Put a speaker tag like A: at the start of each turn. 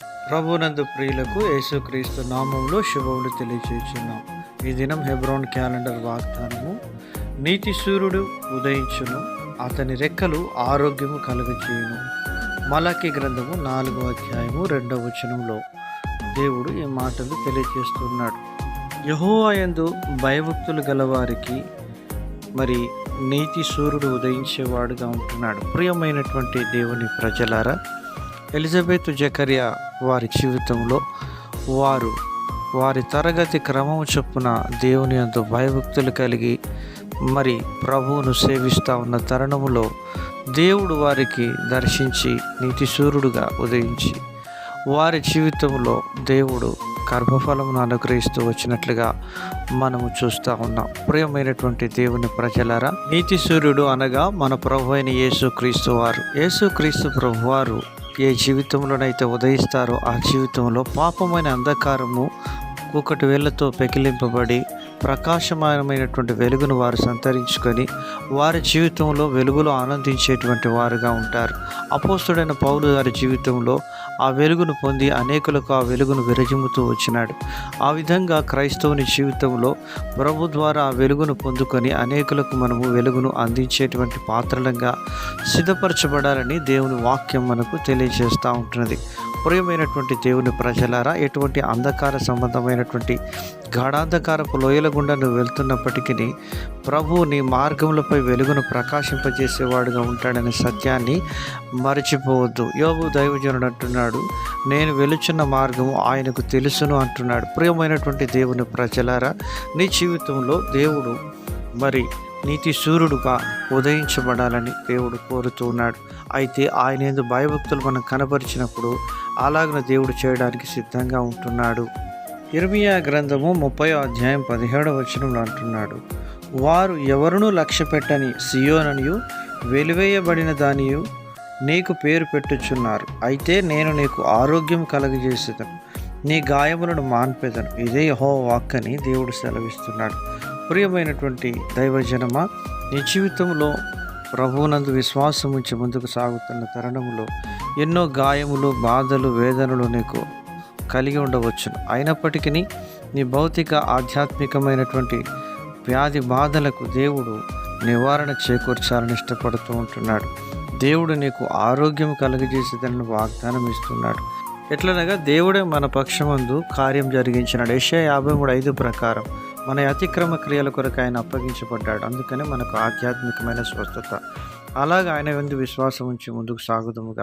A: ప్రభునందు ప్రియులకు యేసుక్రీస్తు నామంలో శుభములు తెలియచేస్తున్నాం ఈ దినం హెబ్రోన్ క్యాలెండర్ వాగ్దానము నీతి సూర్యుడు ఉదయించును అతని రెక్కలు ఆరోగ్యము కలుగజేయును మలకి గ్రంథము నాలుగో అధ్యాయము రెండవ వచనంలో దేవుడు ఈ మాటలు తెలియజేస్తున్నాడు యహోవాయందు భయభక్తులు గలవారికి మరి నీతి సూర్యుడు ఉదయించేవాడుగా ఉంటున్నాడు. ప్రియమైనటువంటి దేవుని ప్రజలారా ఎలిజబెత్ జకరియా వారి జీవితంలో వారు వారి తరగతి క్రమం చొప్పున దేవుని అంత భయభక్తులు కలిగి మరి ప్రభువును సేవిస్తూ ఉన్న తరుణములో దేవుడు వారికి దర్శించి నీతి సూర్యుడుగా ఉదయించి వారి జీవితంలో దేవుడు గర్భఫలమును అనుగ్రహిస్తూ వచ్చినట్లుగా మనము చూస్తూ ఉన్నాం. ప్రియమైనటువంటి దేవుని ప్రజలారా నీతి సూర్యుడు అనగా మన ప్రభు అయిన యేసుక్రీస్తు వారు. యేసుక్రీస్తు ప్రభువారు ఏ జీవితంలోనైతే ఉదయిస్తారో ఆ జీవితంలో పాపమైన అంధకారము ఒకటి వేళ్ళతో పెకిలింపబడి ప్రకాశమయమైనటువంటి వెలుగును వారు సంతరించుకొని వారి జీవితంలో వెలుగులో ఆనందించేటువంటి వారుగా ఉంటారు. అపోస్తుడైన పౌలు గారి జీవితంలో ఆ వెలుగును పొంది అనేకులకు ఆ వెలుగును విరజిమ్ముతూ వచ్చినాడు. ఆ విధంగా క్రైస్తవుని జీవితంలో ప్రభు ద్వారా ఆ వెలుగును పొందుకొని అనేకులకు మనము వెలుగును అందించేటువంటి పాత్రలంగా సిద్ధపరచబడాలని దేవుని వాక్యం మనకు తెలియజేస్తూ ఉంటున్నది. ప్రియమైనటువంటి దేవుని ప్రజలారా ఎటువంటి అంధకార సంబంధమైనటువంటి గాఢాంధకారపు లోయల గుండా నువ్వు వెళ్తున్నప్పటికీ ప్రభు నీ మార్గములపై వెలుగును ప్రకాశింపజేసేవాడుగా ఉంటాడనే సత్యాన్ని మరచిపోవద్దు. యోగు దైవజనుడు అంటున్నాడు నేను వెలుచున్న మార్గము ఆయనకు తెలుసును అంటున్నాడు. ప్రియమైనటువంటి దేవుని ప్రజలారా నీ జీవితంలో దేవుడు మరి నీతి సూర్యుడుగా ఉదయించబడాలని దేవుడు కోరుతున్నాడు అయితే ఆయన ఎందు భయభక్తులు మనం కనపరిచినప్పుడు అలాగన దేవుడు చేయడానికి సిద్ధంగా ఉంటున్నాడు. ఇర్మియా గ్రంథము ముప్పై అధ్యాయం పదిహేడవ వచనంలో అంటున్నాడు. వారు ఎవరునూ లక్ష్య పెట్టని సియోననియు వెలివేయబడిన దానియు నీకు పేరు పెట్టుచున్నారు. అయితే నేను నీకు ఆరోగ్యం కలగజేసేదను. నీ గాయములను మాన్పేదను. ఇదే యహో వాక్కని దేవుడు సెలవిస్తున్నాడు. ప్రియమైనటువంటి దైవజనమ నీ జీవితంలో ప్రభువునందు విశ్వాసం ఉంచి ముందుకు సాగుతున్న తరుణంలో ఎన్నో గాయములు బాధలు వేదనలు నీకు కలిగి ఉండవచ్చును. అయినప్పటికీ నీ భౌతిక ఆధ్యాత్మికమైనటువంటి వ్యాధి బాధలకు దేవుడు నివారణ చేకూర్చాలని ఇష్టపడుతూ ఉంటున్నాడు. దేవుడు నీకు ఆరోగ్యం కలుగజేసేదని వాగ్దానం ఇస్తున్నాడు. ఎట్లనగా దేవుడే మన పక్షమందు కార్యం జరిగించినాడు. ఏషియా యాభై మూడు ఐదు ప్రకారం మన అతిక్రమ క్రియల కొరకు ఆయన అప్పగించబడ్డాడు. అందుకనే మనకు ఆధ్యాత్మికమైన స్వస్థత. అలాగ ఆయన ఎందు విశ్వాసం ఉంచి ముందుకు సాగుదముగా.